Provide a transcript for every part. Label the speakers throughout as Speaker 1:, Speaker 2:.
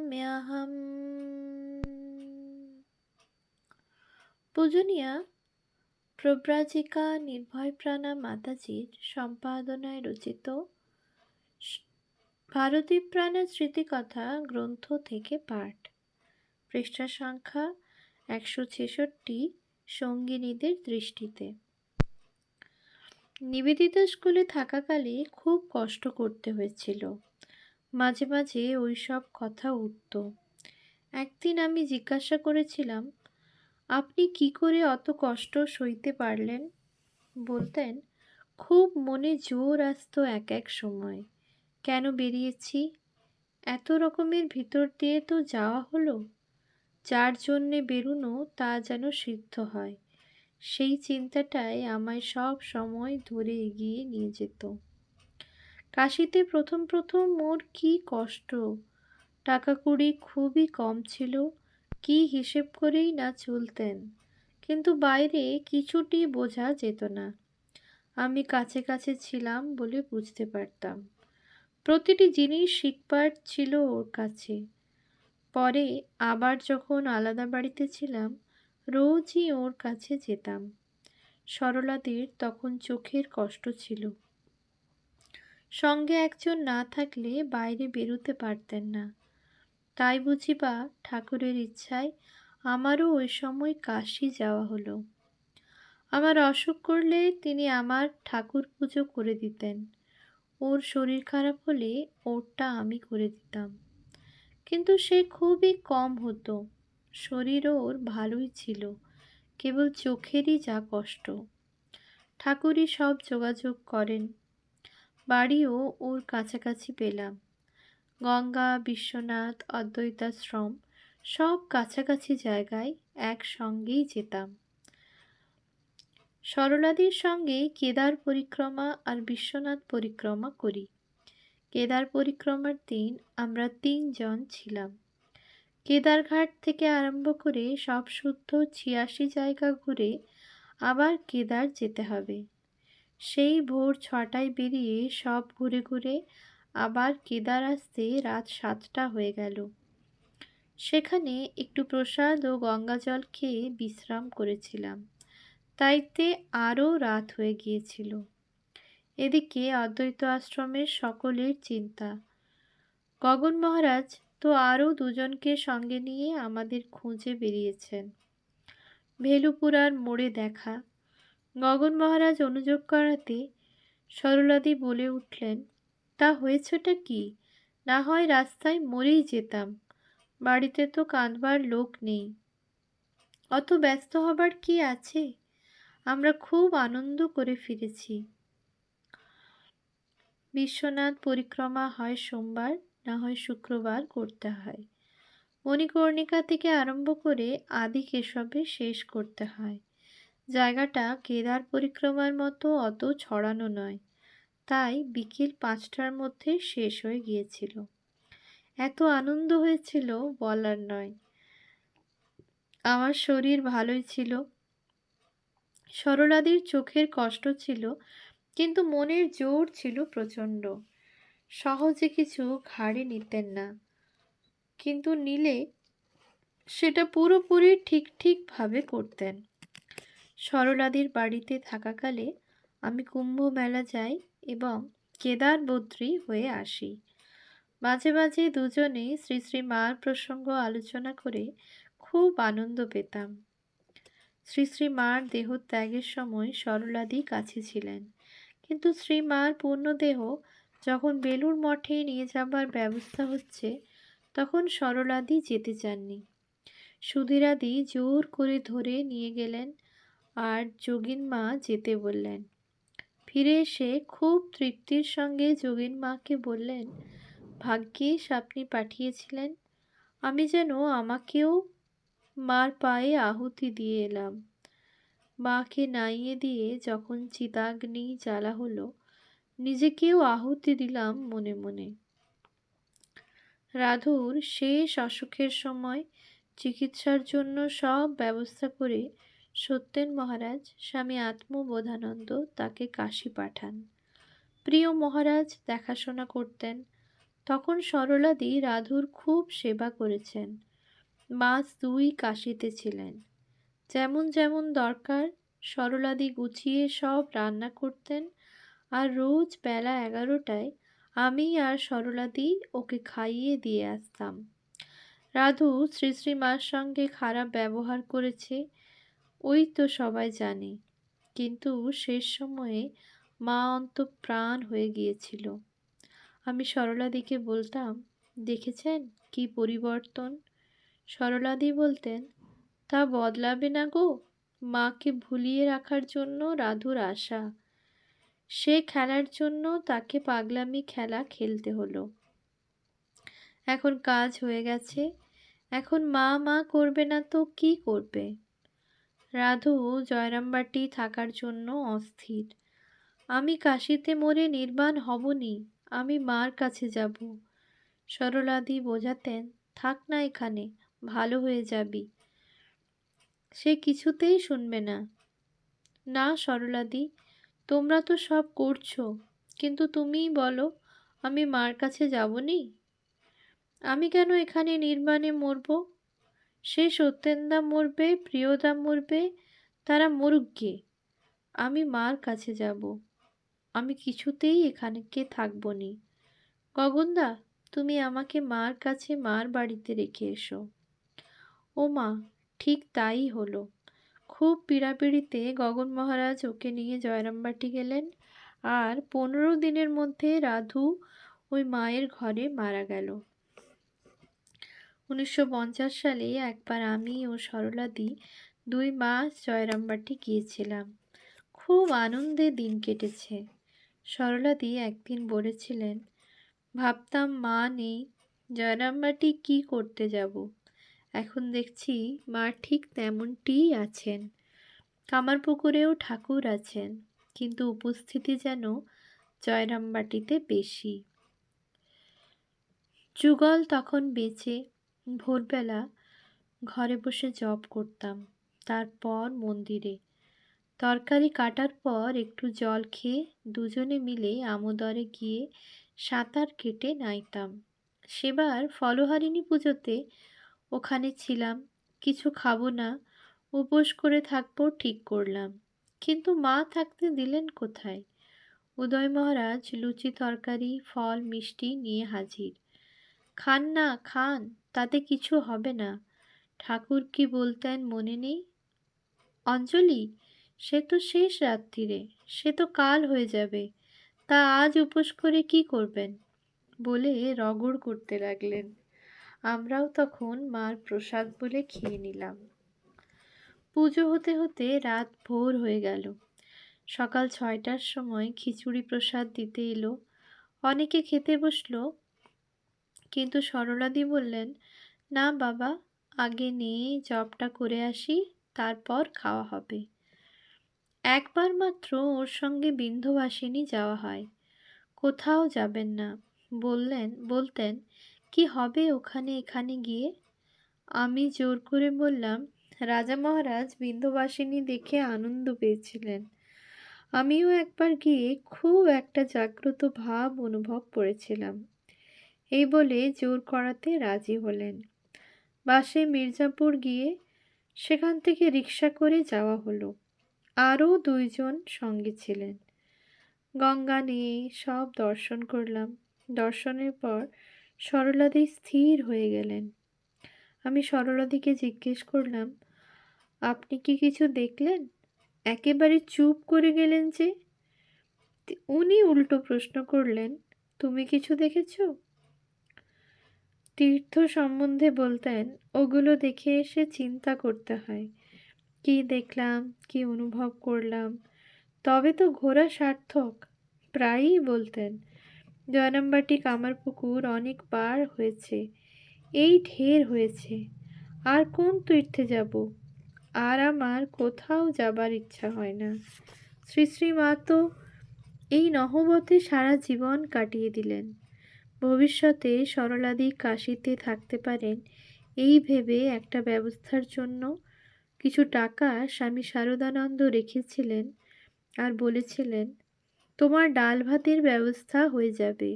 Speaker 1: প্রাণমাম্যহম পূজনীয়া, প্রব্রাজিকা নির্ভয়প্রাণা মাতাজির সম্পাদনায় রচিত ভারতী প্রাণা স্মৃতিকথা গ্রন্থ থেকে পাঠ। পৃষ্ঠা সংখ্যা একশো ছেষট্টি সঙ্গিনীদের দৃষ্টিতে। নিবেদিতা স্কুলে থাকাকালে খুব কষ্ট করতে হয়েছিল। মাঝে মাঝে ওই সব কথা উঠত। একদিন আমি জিজ্ঞাসা করেছিলাম, আপনি কি করে অত কষ্ট সইতে পারলেন? বলতেন, খুব মনে জোর আসতো এক এক সময়। কেন বেরিয়েছি? এত রকমের ভিতর দিয়ে তো যাওয়া হলো। যার জন্যে বেরুনো তা যেন সিদ্ধ হয়। সেই চিন্তাটাই আমায় সব সময় ধরে এগিয়ে নিয়ে যেত। কাশিতে প্রথম প্রথম মোর কি কষ্ট? টাকা কুড়ি খুবই কম ছিল, কি হিসেব করেই না চলতেন। কিন্তু বাইরে কিছুটি বোঝা যেত না। আমি কাছে কাছে ছিলাম বলে বুঝতে পারতাম। প্রতিটি জিনিস শিখবার ছিল ওর কাছে। পরে আবার যখন আলাদা বাড়িতে ছিলাম, রোজই ওর কাছে যেতাম। সরলাদের তখন চোখের কষ্ট ছিল। সঙ্গে একজন না থাকলে বাইরে বেরোতে পারতেন না। তাই বুঝি বা ঠাকুরের ইচ্ছায় আমারও ওই সময় কাশি যাওয়া হলো। আমার অসুখ করলে তিনি আমার ঠাকুর পুজো করে দিতেন। ওর শরীর খারাপ হলে ওরটা আমি করে দিতাম। কিন্তু সে খুবই কম হতো। শরীর ওর ভালোই ছিল। কেবল চোখেরই যা কষ্ট। ঠাকুরই সব যোগাযোগ করেন। বাড়িও ওর কাছাকাছি পেলাম। গঙ্গা, বিশ্বনাথ অদ্বৈতাশ্রম সব কাছাকাছি জায়গায় একসঙ্গেই যেতাম। সরলাদির সঙ্গে কেদার পরিক্রমা আর বিশ্বনাথ পরিক্রমা করি। কেদার পরিক্রমার দিন আমরা তিনজন ছিলাম। কেদারঘাট থেকে আরম্ভ করে সব শুদ্ধ ছিয়াশি জায়গা ঘুরে আবার কেদার যেতে হবে। সেই ভোর ছটায় বেরিয়ে সব ঘুরে ঘুরে আবার কেদার আসতে রাত সাতটা হয়ে গেল। সেখানে একটু প্রসাদ ও গঙ্গা জল খেয়ে বিশ্রাম করেছিলাম। তাইতে আরও রাত হয়ে গিয়েছিল। এদিকে অদ্বৈত আশ্রমের সকলের চিন্তা। গগন মহারাজ তো আরও দুজনকে সঙ্গে নিয়ে আমাদের খুঁজে বেরিয়েছেন। ভেলুপুরার মোড়ে দেখা গগন মহারাজ অনুযোগ করাতে সরলাদি বলে উঠলেন, তা হয়েছেটা কি? না হয় রাস্তায় মরেই যেতাম। বাড়িতে তো কাঁদবার লোক নেই। অত ব্যস্ত হবার কি আছে? আমরা খুব আনন্দ করে ফিরেছি। বিশ্বনাথ পরিক্রমা হয় সোমবার, না হয় শুক্রবার করতে হয়। মণিকর্ণিকা থেকে আরম্ভ করে আদি কেশবে শেষ করতে হয়। জায়গাটা কেদার পরিক্রমার মতো অত ছড়ানো নয়। তাই বিকেল পাঁচটার মধ্যে শেষ হয়ে গিয়েছিল। এত আনন্দ হয়েছিল বলার নয়। আমার শরীর ভালোই ছিল। সরলাদির চোখের কষ্ট ছিল, কিন্তু মনের জোর ছিল প্রচণ্ড। সহজে কিছু ঘাড়ে নিতেন না। কিন্তু নিলে সেটা পুরোপুরি ঠিক ঠিকভাবে করতেন। সরলাদির বাড়িতে থাকাকালে আমি কুম্ভ মেলা যাই এবং কেদার বদ্রী হয়ে আসি। মাঝে মাঝে দুজনে শ্রী শ্রী মার প্রসঙ্গ আলোচনা করে খুব আনন্দ পেতাম। শ্রী শ্রী মার দেহ ত্যাগের সময় সরলাদি কাছে ছিলেন। কিন্তু শ্রী মার পূর্ণদেহ যখন বেলুর মঠে নিয়ে যাবার ব্যবস্থা হচ্ছে, তখন সরলাদি যেতে চাননি। সুধীরাদি জোর করে ধরে নিয়ে গেলেন আর যোগিন মা যেতে বললেন। ফিরে এসে খুব তৃপ্তির সঙ্গে যোগিন মাকে বললেন, ভাগ্যিস আপনি পাঠিয়েছিলেন। আমি যেন আমাকেও মার পায়ে আহুতি দিয়ে এলাম। মাকে নাইয়ে দিয়ে যখন চিতাগ্নি জ্বালা হলো, নিজেকেও আহুতি দিলাম মনে মনে। রাধুর শেষ অসুখের সময় চিকিৎসার জন্য সব ব্যবস্থা করে সত্যেন মহারাজ, স্বামী আত্মবোধানন্দ তাকে কাশি পাঠান। প্রিয় মহারাজ, দেখাশোনা করতেন। তখন সরলাদি রাধুর খুব সেবা করেছেন। মাস দুই কাশিতে ছিলেন। যেমন যেমন দরকার, সরলাদি গুছিয়ে সব রান্না করতেন আর রোজ বেলা এগারোটায় আমি আর সরলাদি ওকে খাইয়ে দিয়ে আসতাম। রাধু শ্রী শ্রী মার সঙ্গে খারাপ ব্যবহার করেছে ওই তো সবাই জানে। কিন্তু শেষ সময়ে মা অন্ত প্রাণ হয়ে গিয়েছিল। আমি সরলাদিকে বলতাম, দেখেছেন কি পরিবর্তন? সরলাদি বলতেন, তা বদলাবে না গো। মাকে ভুলিয়ে রাখার জন্য রাধুর আশা। সে খেলার জন্য তাকে পাগলামি খেলা খেলতে হলো। এখন কাজ হয়ে গেছে। এখন মা মা করবে না তো কি করবে? রাধু জয়রামবাটি থাকার জন্য অস্থির। আমি কাশিতে মরে নির্বাণ হবনি, আমি মার কাছে যাব। সরলাদি বোঝাতেন, থাক না এখানে, ভালো হয়ে যাবি। সে কিছুতেই শুনবে না। না সরলাদি, তোমরা তো সব করছ, কিন্তু তুমিই বলো, আমি মার কাছে যাবনি? আমি কেন এখানে নির্বাণে মরব? সে সত্যেনদা মরবে প্রিয়দা মরবে, তারা মরুক গিয়ে আমি মার কাছে যাব। আমি কিছুতেই এখানকে থাকব নি গগনদা, তুমি আমাকে মার কাছে মার বাড়িতে রেখে এসো। ও মা, ঠিক তাই হলো। খুব পীড়াপিড়িতে গগন মহারাজ ওকে নিয়ে জয়রামবাটি গেলেন আর পনেরো দিনের মধ্যে রাধু ওই মায়ের ঘরে মারা গেল। উনিশশো পঞ্চাশ সালে একবার আমি ও সরলাদি দুই মাস জয়রামবাটি গিয়েছিলাম। খুব আনন্দে দিন কেটেছে। সরলাদি একদিন বলেছিলেন, ভাবতাম মা নেই, জয়রামবাটি কি করতে যাব? এখন দেখছি মা ঠিক তেমনটিই আছেন। কামারপুকুরেও ঠাকুর আছেন, কিন্তু উপস্থিতি যেন জয়রামবাটিতে বেশি। যুগল তখন বেঁচে ভোরবেলা ঘরে বসে জব করতাম। তারপর মন্দিরে। তরকারি কাটার পর একটু জল খেয়ে দুজনে মিলে আমোদরে গিয়ে সাঁতার কেটে নাইতাম। সেবার ফলহারিণী পুজোতে ওখানে ছিলাম। কিছু খাব না, উপোস করে থাকব ঠিক করলাম। কিন্তু মা থাকতে দিলেন কোথায়? উদয় মহারাজ লুচি তরকারি, ফল, মিষ্টি নিয়ে হাজির। খান না, খান, তাতে কিছু হবে না। ঠাকুর কি বলতেন মনে নেই? অঞ্জলি, সে তো শেষ রাত্রিরে, সে তো কাল হয়ে যাবে, তা আজ উপোস করে কি করবেন? বলে রগড় করতে লাগলেন। আমরাও তখন মার প্রসাদ বলে খেয়ে নিলাম। পুজো হতে হতে রাত ভোর হয়ে গেল। সকাল ছয়টার সময় খিচুড়ি প্রসাদ দিতে এলো। অনেকে খেতে বসল কিন্তু সরলাদি বললেন, না বাবা, আগে নিয়ে জবটা করে আসি, তারপর খাওয়া হবে। একবার মাত্র ওর সঙ্গে বিন্ধবাসিনী যাওয়া হয়। কোথাও যাবেন না। বললেন, বলতেন, কি হবে ওখানে এখানে গিয়ে? আমি জোর করে বললাম, রাজা মহারাজ বিন্ধবাসিনী দেখে আনন্দ পেয়েছিলেন। আমিও একবার গিয়ে খুব একটা জাগ্রত ভাব অনুভব করেছিলাম। এই বলে জোর করাতে রাজি হলেন। বাসে মির্জাপুর গিয়ে সেখান থেকে রিক্সা করে যাওয়া হলো। আরও দুইজন সঙ্গে ছিলেন। গঙ্গা নিয়ে সব দর্শন করলাম। দর্শনের পর সরলাদি স্থির হয়ে গেলেন। আমি সরলাদিকে জিজ্ঞেস করলাম, আপনি কি কিছু দেখলেন? একেবারে চুপ করে গেলেন যে? উনি উল্টো প্রশ্ন করলেন, তুমি কিছু দেখেছ? তীর্থ সম্বন্ধে বলতেন, ওগুলো দেখে এসে চিন্তা করতে হয়। কি দেখলাম, কি অনুভব করলাম, তবে তো ঘোরা সার্থক, প্রায়ই বলতেন জয়নামবাটি কামারপুকুর অনেকবার হয়েছে, এই ঢের হয়েছে, আর কোন তীর্থে যাব? আর আমার কোথাও যাবার ইচ্ছা হয় না। শ্রী শ্রী তো এই নহবতে সারা জীবন কাটিয়ে দিলেন। ভবিষ্যতে সরলাদি কাশিতে থাকতে পারেন। এই ভেবে একটা ব্যবস্থার জন্য কিছু টাকা স্বামী শারদানন্দ রেখেছিলেন আর বলেছিলেন, তোমার ডাল ভাতের ব্যবস্থা হয়ে যাবে।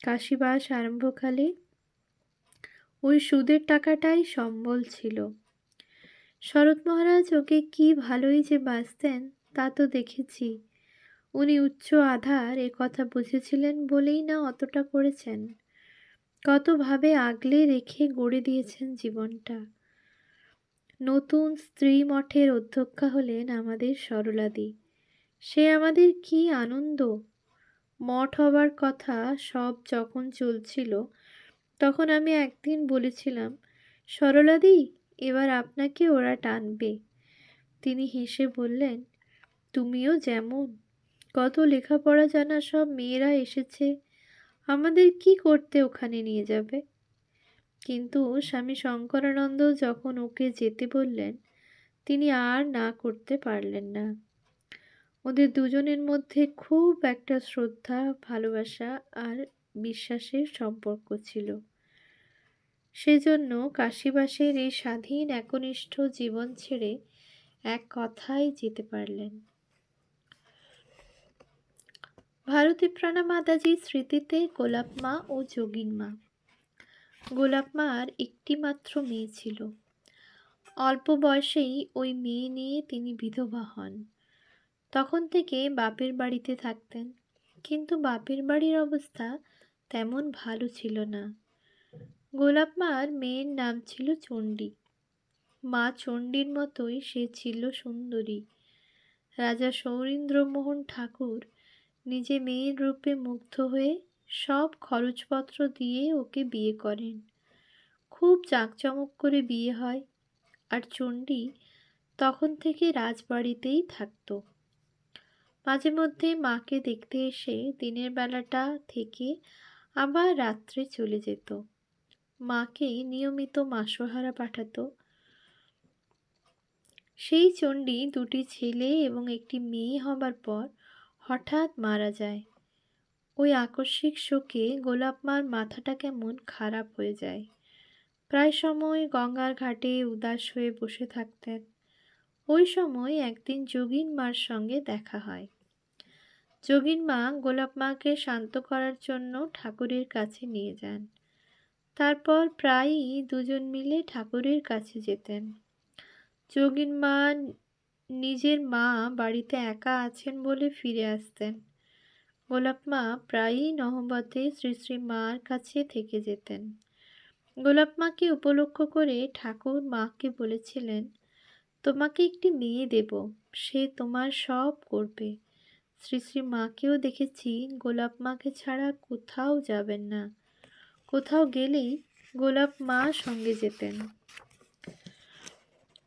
Speaker 1: কাশিবাস আরম্ভকালে ওই সুদের টাকাটাই সম্বল ছিল। শরৎ মহারাজ ওকে কি ভালোই যে বাঁচতেন তা তো দেখেছি। উনি উচ্চ আধার এ কথা বুঝেছিলেন বলেই না অতটা করেছেন। কতভাবে আগলে রেখে গড়ে দিয়েছেন জীবনটা। নতুন স্ত্রী মঠের অধ্যক্ষা হলেন আমাদের সরলাদি। সে আমাদের কি আনন্দ? মঠ হবার কথা সব যখন চলছিল, তখন আমি একদিন বলেছিলাম, সরলাদি, এবার আপনাকে ওরা টানবে। তিনি হেসে বললেন, তুমিও যেমন। কত লেখাপড়া জানা সব মেয়েরা এসেছে। আমাদের কি করতে ওখানে নিয়ে যাবে? কিন্তু স্বামী শঙ্করানন্দ যখন ওকে যেতে বললেন, তিনি আর না করতে পারলেন না। ওদের দুজনের মধ্যে খুব একটা শ্রদ্ধা, ভালোবাসা আর বিশ্বাসের সম্পর্ক ছিল। সেজন্য কাশীবাসের এই স্বাধীন একনিষ্ঠ জীবন ছেড়ে এক কথায় যেতে পারলেন। ভারতী প্রাণা মাতাজির স্মৃতিতে গোলাপ মা ও যোগিন মা। গোলাপ মার একটি মাত্র মেয়ে ছিল। অল্প বয়সেই ওই মেয়ে নিয়ে তিনি বিধবা হন। তখন থেকে বাপের বাড়িতে থাকতেন, কিন্তু বাপের বাড়ির অবস্থা তেমন ভালো ছিল না। গোলাপ মার মেয়ের নাম ছিল চণ্ডী। মা চণ্ডীর মতোই সে ছিল সুন্দরী। রাজা সৌরীন্দ্রমোহন ঠাকুর নিজে মেয়ের রূপে মুগ্ধ হয়ে সব খরচপত্র দিয়ে ওকে বিয়ে করেন। খুব জাঁকজমক করে বিয়ে হয় আর চণ্ডী তখন থেকে রাজবাড়িতেই থাকতো। মাঝে মধ্যে মাকে দেখতে এসে দিনের বেলাটা থেকে আবার রাত্রে চলে যেত। মাকে নিয়মিত মাসোহারা পাঠাতো। সেই চণ্ডী দুটি ছেলে এবং একটি মেয়ে হবার পর হঠাৎ মারা যায়। ওই আকস্মিক শোকে গোলাপ মার মাথাটা কেমন খারাপ হয়ে যায়। প্রায় সময় গঙ্গার ঘাটে উদাস হয়ে বসে থাকতেন। ওই সময় একদিন যোগিন মার সঙ্গে দেখা হয়। যোগিন মা গোলাপ মাকে শান্ত করার জন্য ঠাকুরের কাছে নিয়ে যান। তারপর প্রায়ই দুজন মিলে ঠাকুরের কাছে যেতেন। যোগিন মা নিজের মা বাড়িতে একা আছেন বলে ফিরে আসতেন। গোলাপ মা প্রায়ই নহবতে শ্রী শ্রী মার কাছে থেকে যেতেন। গোলাপ মাকে উপলক্ষ করে ঠাকুর মাকে বলেছিলেন, তোমাকে একটি মেয়ে দেব, সে তোমার সব করবে। শ্রী শ্রী মাকেও দেখেছি গোলাপ মাকে ছাড়া কোথাও যাবেন না। কোথাও গেলেই গোলাপ মা সঙ্গে যেতেন।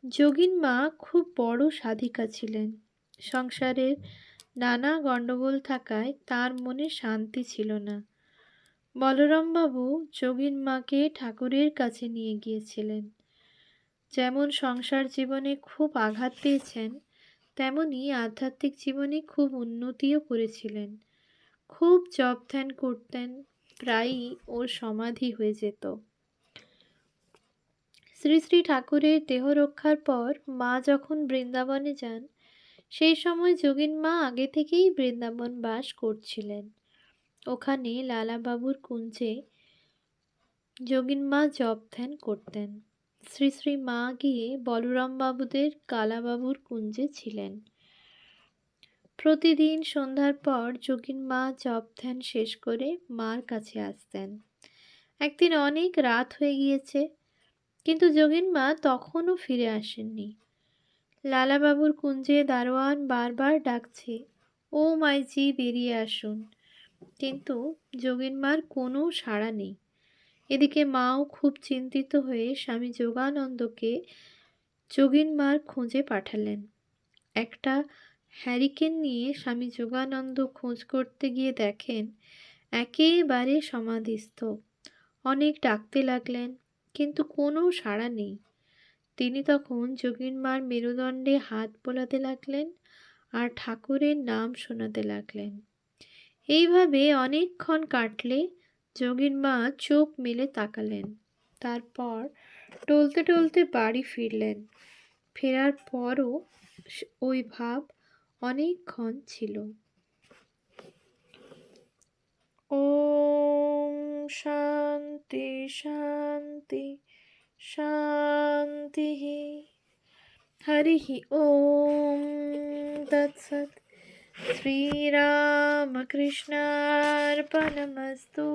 Speaker 1: যোগিন মা খুব বড় সাধিকা ছিলেন। সংসারের নানা গণ্ডগোল থাকায় তার মনে শান্তি ছিল না। বলরামবাবু যোগিন মাকে ঠাকুরের কাছে নিয়ে গিয়েছিলেন। যেমন সংসার জীবনে খুব আঘাত পেয়েছেন, তেমনি আধ্যাত্মিক জীবনে খুব উন্নতিও করেছিলেন। খুব জপ ধ্যান করতেন, প্রায়ই ওর সমাধি হয়ে যেত। শ্রী শ্রী ঠাকুরের দেহ রক্ষার পর মা যখন বৃন্দাবনে যান, সেই সময় যোগিন মা আগে থেকেই বৃন্দাবন বাস করছিলেন। ওখানে লালাবাবুর কুঞ্জে যোগিন মা জপ ধ্যান করতেন। শ্রী শ্রী মা গিয়ে বলরাম বাবুদের কালাবাবুর কুঞ্জে ছিলেন। প্রতিদিন সন্ধ্যার পর যোগিন মা জপ ধ্যান শেষ করে মার কাছে আসতেন। একদিন অনেক রাত হয়ে গিয়েছে কিন্তু যোগিন মা তখনও ফিরে আসেননি। লালাবাবুর কুঞ্জে দারোয়ান বারবার ডাকছে, ও মাইজি, বেরিয়ে আসুন। কিন্তু যোগিন মার কোনো সাড়া নেই। এদিকে মাও খুব চিন্তিত হয়ে স্বামী যোগানন্দকে যোগিন মার খোঁজে পাঠালেন। একটা হ্যারিকেন নিয়ে স্বামী যোগানন্দ খোঁজ করতে গিয়ে দেখেন, একেবারে সমাধিস্থ। অনেক ডাকতে লাগলেন কিন্তু কোনো সাড়া নেই। তিনি তখন যোগিন মার মেরুদণ্ডে হাত বোলাতে লাগলেন আর ঠাকুরের নাম শোনাতে লাগলেন। এইভাবে অনেকক্ষণ কাটলে যোগীর মা চোখ মেলে তাকালেন। তারপর টলতে টলতে বাড়ি ফিরলেন। ফেরার পরও ওই ভাব অনেকক্ষণ ছিল। ওম শান্তি শান্তি শান্তি হরি ওম তৎসৎ শ্রীরামকৃষ্ণার্পণমস্তু